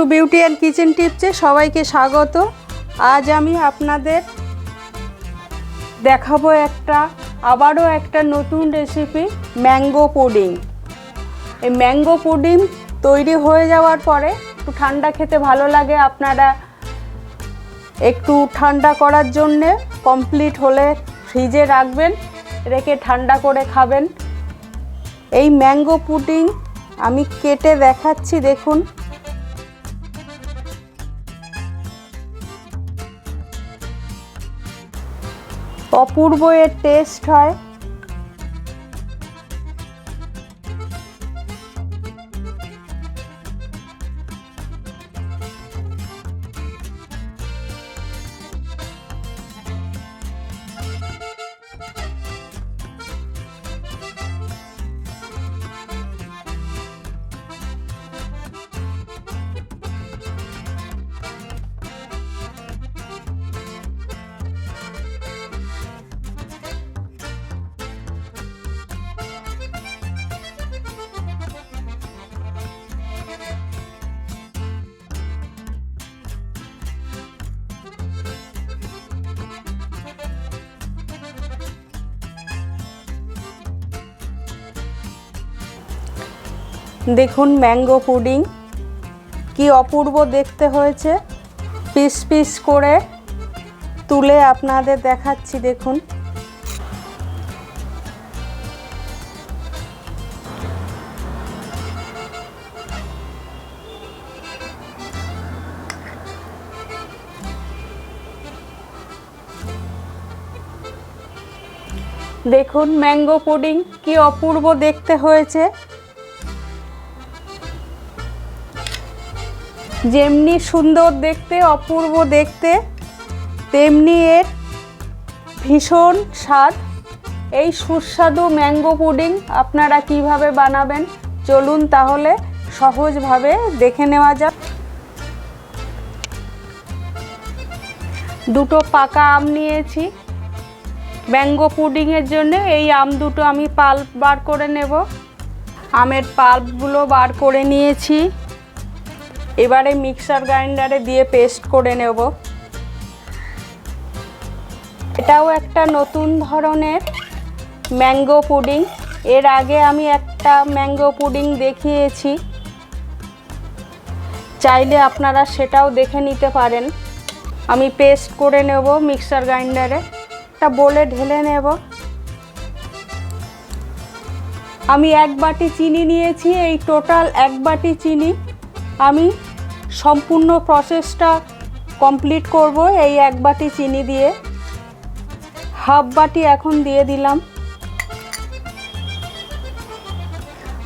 Two beauty and kitchen টিপসে সবাইকে স্বাগত। আজ আমি আপনাদের দেখাবো একটা, আবারও একটা নতুন রেসিপি ম্যাঙ্গো পুডিং এই ম্যাঙ্গো পুডিং তৈরি হয়ে যাওয়ার পরে একটু ঠান্ডা খেতে ভালো লাগে আপনারা। একটু ঠান্ডা করার জন্যে কমপ্লিট হলে ফ্রিজে রাখবেন, রেখে ঠান্ডা করে খাবেন। এই ম্যাঙ্গো পুডিং আমি কেটে দেখাচ্ছি, দেখুন। অপূর্ব এর টেস্ট হয়। দেখুন ম্যাঙ্গো পুডিং। কি অপূর্ব দেখতে হয়েছে। পিস পিস করে তুলে আপনাদের দেখাচ্ছি, দেখুন। দেখুন ম্যাঙ্গো পুডিং, কি অপূর্ব দেখতে হয়েছে। যেমনি সুন্দর দেখতে, অপূর্ব দেখতে, তেমনি এর ভীষণ স্বাদ। এই সুস্বাদু ম্যাঙ্গো পুডিং আপনারা কীভাবে বানাবেন, চলুন তাহলে সহজভাবে দেখে নেওয়া যাক। দুটো পাকা আম নিয়েছি। ম্যাঙ্গো পুডিংয়ের জন্য এই আম দুটো আমি পাল্প বার করে নেব। আমের পাল্পগুলো বার করে নিয়েছি। এবারে মিক্সার গ্রাইন্ডারে দিয়ে পেস্ট করে নেব। এটাও একটা নতুন ধরনের ম্যাঙ্গো পুডিং এর আগে আমি একটা ম্যাঙ্গো পুডিং দেখিয়েছি। চাইলে আপনারা সেটাও দেখে নিতে পারেন। আমি পেস্ট করে নেব মিক্সার গ্রাইন্ডারে একটা বলে ঢেলে নেব। আমি এক বাটি চিনি নিয়েছি, এই টোটাল এক বাটি চিনি। আমি সম্পূর্ণ প্রসেসটা কমপ্লিট করব এই এক বাটি চিনি দিয়ে। হাফ বাটি এখন দিয়ে দিলাম।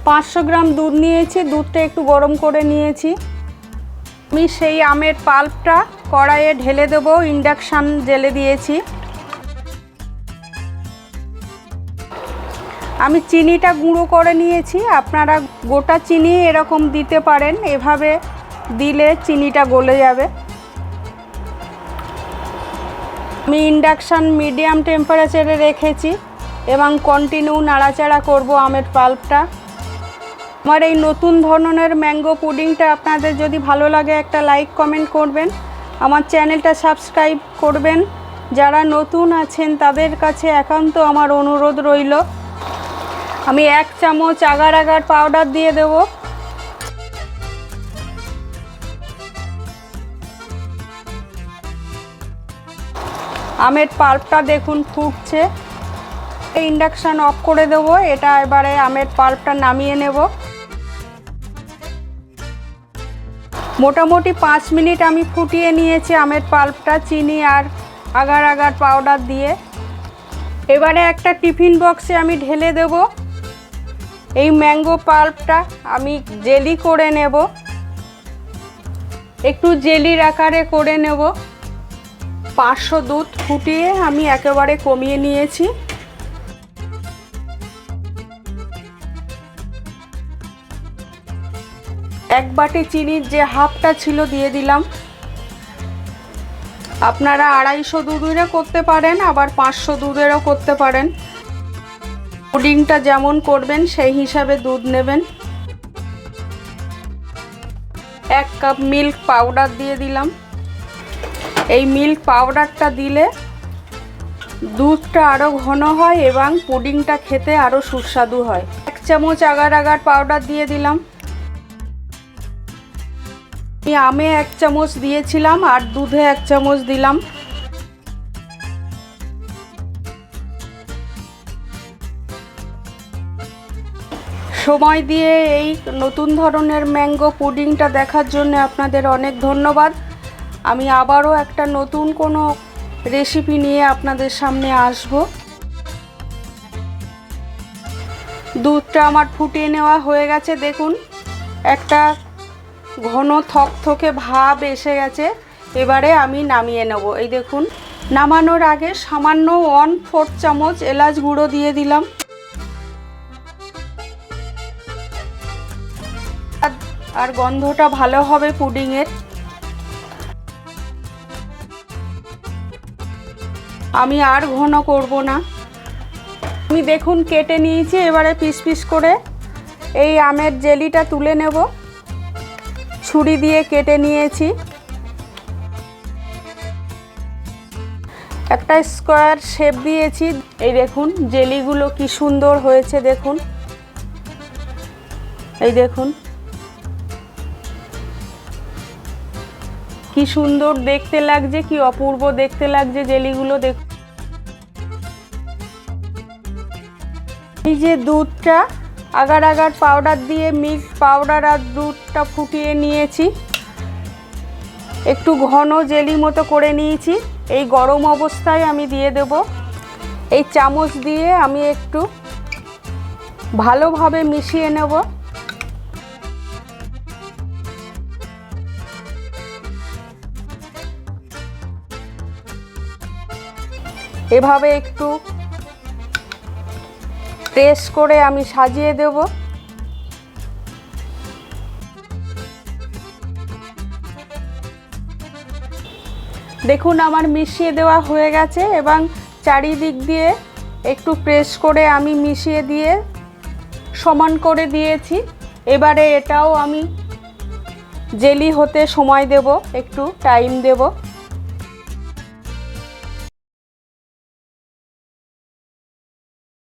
পাঁচশো গ্রাম দুধ নিয়েছি, দুধটা একটু গরম করে নিয়েছি। আমি সেই আমের পাল্পটা কড়াইয়ে ঢেলে দেবো ইন্ডাকশান জেলে দিয়েছি। আমি চিনিটা গুঁড়ো করে নিয়েছি, আপনারা গোটা চিনি এরকম দিতে পারেন, এভাবে দিলে চিনিটা গলে যাবে। আমি ইন্ডাকশান মিডিয়াম টেম্পারেচারে রেখেছি এবং কন্টিনিউ নাড়াচাড়া করব আমের পাল্পটা আমার এই নতুন ধরনের ম্যাঙ্গো পুডিংটা আপনাদের যদি ভালো লাগে একটা লাইক কমেন্ট করবেন। আমার চ্যানেলটা সাবস্ক্রাইব করবেন। যারা নতুন আছেন, তাদের কাছে একান্ত আমার অনুরোধ রইল। আমি এক চামচ আগার আগার পাউডার দিয়ে দেব। আমের পাল্পটা দেখুন ফুটছে। ইন্ডাকশান অফ করে দেব। এটা এবারে আমের পাল্পটা নামিয়ে নেব। মোটামুটি পাঁচ মিনিট আমি ফুটিয়ে নিয়েছি আমের পাল্পটা চিনি আর আগার আগার পাউডার দিয়ে। এবারে একটা টিফিন বক্সে আমি ঢেলে দেবো। এই ম্যাঙ্গো পাল্পটা আমি জেলি করে নেব। একটু জেলির আকারে করে নেব। পাঁচশো দুধ ফুটিয়ে আমি একেবারে কমিয়ে নিয়েছি। এক বাটি চিনির যে হাফটা ছিল দিয়ে দিলাম। আপনারা আড়াইশো দুধেরও করতে পারেন, আবার পাঁচশো দুধেরও করতে পারেন। পুডিংটা যেমন করবেন, সেই হিসাবে দুধ নেবেন। এক কাপ মিল্ক পাউডার দিয়ে দিলাম। এই মিল্ক পাউডারটা দিলে দুধটা আরও ঘন হয় এবং পুডিংটা খেতে আরও সুস্বাদু হয়। এক চামচ আগার আগার পাউডার দিয়ে দিলাম। আমি আমে এক চামচ দিয়েছিলাম আর দুধে এক চামচ দিলাম। সময় দিয়ে এই নতুন ধরনের ম্যাঙ্গো পুডিংটা দেখার জন্য আপনাদের অনেক ধন্যবাদ। আমি আবারও একটা নতুন কোনো রেসিপি নিয়ে আপনাদের সামনে আসব। দুধটা আমার ফুটিয়ে নেওয়া হয়ে গেছে, দেখুন। একটা ঘন থকথকে ভাব এসে গেছে। এবারে আমি নামিয়ে নেব। এই দেখুন, নামানোর আগে সামান্য ওয়ান ফোর চামচ এলাচ গুঁড়ো দিয়ে দিলাম। আর গন্ধটা ভালো হবে পুডিংয়ের। আমি আর ঘন করব না। আমি দেখুন কেটে নিয়েছি, এবারে পিস পিস করে এই আমের জেলিটা তুলে নেব। ছুরি দিয়ে কেটে নিয়েছি। একটা স্কোয়ার শেপ দিয়েছি। এই দেখুন জেলিগুলো কি সুন্দর হয়েছে, দেখুন। এই দেখুন। কি সুন্দর দেখতে লাগছে, কি অপূর্ব দেখতে লাগছে জেলিগুলো দেখ এই যে দুধটা, আগার আগার পাউডার দিয়ে মিল্ক পাউডার আর দুধটা ফুটিয়ে নিয়েছি। একটু ঘন জেলি মতো করে নিয়েছি। এই গরম অবস্থায় আমি দিয়ে দেব। এই চামচ দিয়ে আমি একটু ভালোভাবে মিশিয়ে নেব। এভাবে একটু প্রেস করে আমি সাজিয়ে দেব। দেখুন, আমার মিশিয়ে দেওয়া হয়ে গেছে এবং চারিদিক দিয়ে একটু প্রেস করে আমি মিশিয়ে দিয়ে সমান করে দিয়েছি। এবারে এটাও আমি জেলি হতে সময় দেব, একটু টাইম দেব।